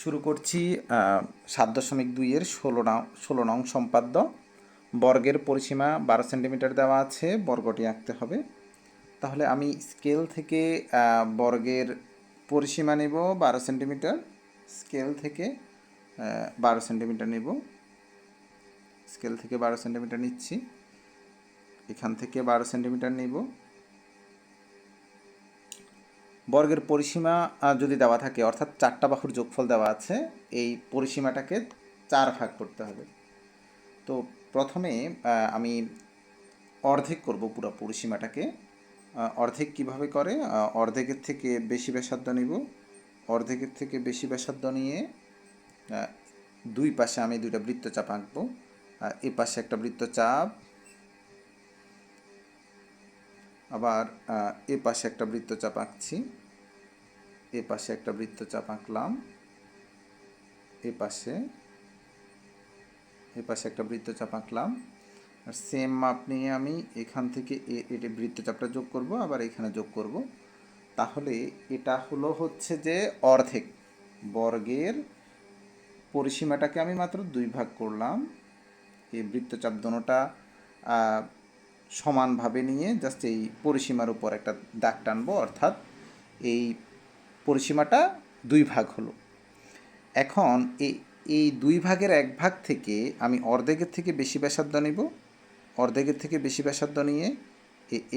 শুরু করছি সাত দশমিক দুইয়ের ষোলো নং ষোলো নং সম্পাদ্য। বর্গের পরিসীমা বারো সেন্টিমিটার দেওয়া আছে, বর্গটি আঁকতে হবে। তাহলে আমি স্কেল থেকে বর্গের পরিসীমা নেব বারো সেন্টিমিটার। স্কেল থেকে বারো সেন্টিমিটার নেব। স্কেল থেকে বারো সেন্টিমিটার নিচ্ছি। এখান থেকে বারো সেন্টিমিটার নেব। বর্গের পরিসীমা যদি দেওয়া থাকে, অর্থাৎ চারটা বাহুর যোগফল দেওয়া আছে, এই পরিসীমাটাকে চার ভাগ করতে হবে। তো প্রথমে আমি অর্ধেক করব পুরো পরিসীমাটাকে। অর্ধেক কীভাবে করে? অর্ধেকের থেকে বেশি ব্যাসার্ধ নিব। অর্ধেকের থেকে বেশি ব্যাসার্ধ নিয়ে দুই পাশে আমি দুইটা বৃত্তচাপ আঁকবো। এ পাশে একটা বৃত্তচাপ আবার এ পাশে একটা বৃত্তচাপ আঁকছি। এ পাশে একটা বৃত্তচাপ আঁকলাম। এ পাশে এ পাশে একটা বৃত্তচাপ আঁকলাম। আর সেম মাপ নিয়ে আমি এখান থেকে এটি বৃত্তচাপটা যোগ করব, আবার এখানে যোগ করব। তাহলে এটা হলো হচ্ছে যে অর্ধেক। বর্গের পরিসীমাটাকে আমি মাত্র দুই ভাগ করলাম। এই বৃত্তচাপ দোনোটা সমানভাবে নিয়ে জাস্ট এই পরিসীমার উপর একটা দাগ টানবো, অর্থাৎ এই পরিসীমাটা দুই ভাগ হলো। এখন এই এই দুই ভাগের এক ভাগ থেকে আমি অর্ধেকের থেকে বেশি ব্যাসার্ধ নিব। অর্ধেকের থেকে বেশি ব্যাসার্ধ নিয়ে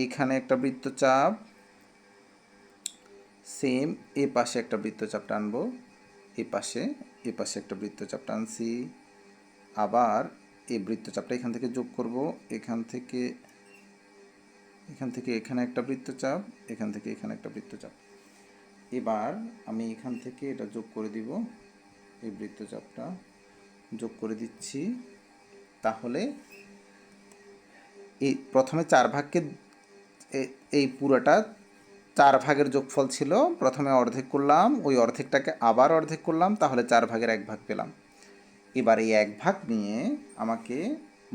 এখানে একটা বৃত্তচাপ সেম এ পাশে একটা বৃত্তচাপ টানবো, এ পাশে এ পাশে একটা বৃত্তচাপ টানছি। আবার এই বৃত্তচাপটা এখান থেকে যোগ করব, এখান থেকে এখান থেকে এখানে একটা বৃত্তচাপ এখান থেকে এখানে একটা বৃত্তচাপ এবার আমি এখান থেকে এটা যোগ করে দিব, এই বৃত্তচাপটা যোগ করে দিচ্ছি। তাহলে এই প্রথমে চার ভাগকে এই পুরোটা চার ভাগের যোগফল ছিল, প্রথমে অর্ধেক করলাম, ওই অর্ধেকটাকে আবার অর্ধেক করলাম, তাহলে চার ভাগের এক ভাগ পেলাম। এবার এই এক ভাগ নিয়ে আমাকে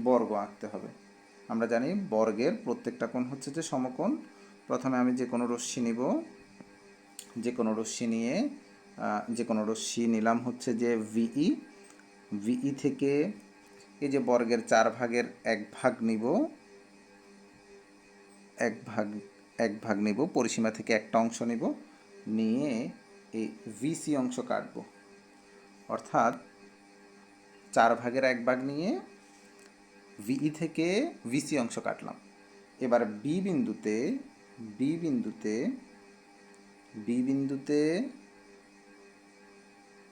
বর্গ আঁকতে হবে। আমরা জানি বর্গের প্রত্যেকটা কোণ হচ্ছে যে সমকোণ। প্রথমে আমি যে কোনো রশ্মি নিব। যে কোনো রশ্মি নিয়ে যে কোনো রশ্মি নিলাম হচ্ছে যে ভিই ভিই থেকে এই যে বর্গের চার ভাগের এক ভাগ নিব। এক ভাগ এক ভাগ নিব। পরিসীমা থেকে একটা অংশ নিব। নিয়ে এই ভিসি অংশ কাটব। অর্থাৎ চার ভাগের এক ভাগ নিয়ে ভিই থেকে ভিসি অংশ কাটলাম। এবার বি বিন্দুতে বি বিন্দুতে বি বিন্দুতে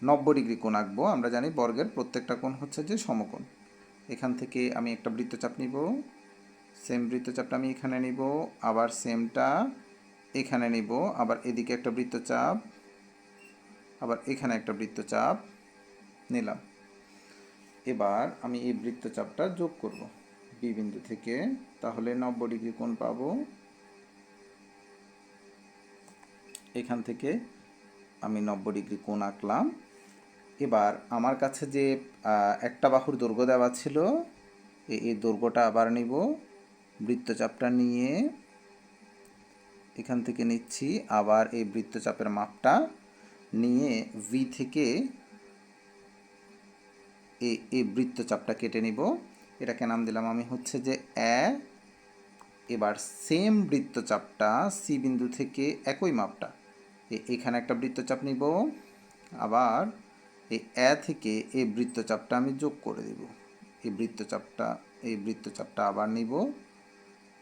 নব্বই ডিগ্রি কোণ আঁকবো। আমরা জানি বর্গের প্রত্যেকটা কোণ হচ্ছে যে সমকোণ। এখান থেকে আমি একটা বৃত্তচাপ নিব সেম বৃত্তচাপটা আমি এখানে নিব, আবার সেমটা এখানে নিব, আবার এদিকে একটা বৃত্তচাপ, আবার এখানে একটা বৃত্তচাপ নিলাম। এবার আমি এই বৃত্তচাপটা যোগ করব। বি বিন্দু থেকে, তাহলে নব্বই ডিগ্রি কোণ পাবো। এখান থেকে আমি নব্বই ডিগ্রি কোণ আঁকলাম। এবার আমার কাছে যে একটা বাহুর দৈর্ঘ্য দেওয়া ছিল এই দৈর্ঘ্যটা আবার নিব। বৃত্তচাপটা নিয়ে এখান থেকে নিচ্ছি। আবার এই বৃত্তচাপের মাপটা নিয়ে ভি থেকে এই এই বৃত্তচাপটা কেটে নিব। এটাকে নাম দিলাম আমি হচ্ছে যে এ। এবার সেম বৃত্তচাপটা সি বিন্দু থেকে একই মাপটা। এ- এখানে একটা বৃত্তচাপ নিব। আবার এই এ থেকে এই বৃত্তচাপটা আমি যোগ করে দেব। এই বৃত্তচাপটা এই বৃত্তচাপটা আবার নিব।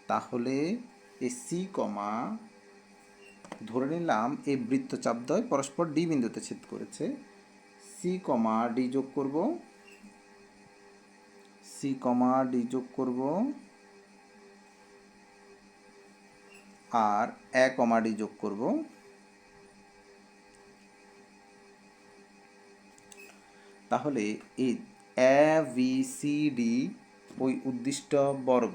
তাহলে এই সি কমা, ধরে নিলাম এই বৃত্তচাপদ্বয় পরস্পর ডি বিন্দুতে ছেদ করেছে। সি কমা ডি যোগ করব। সি কমা ডি যোগ করব। আর এ কমা ডি যোগ করব। তাহলে এ বি সি ডি ওই উদ্দিষ্ট বর্গ।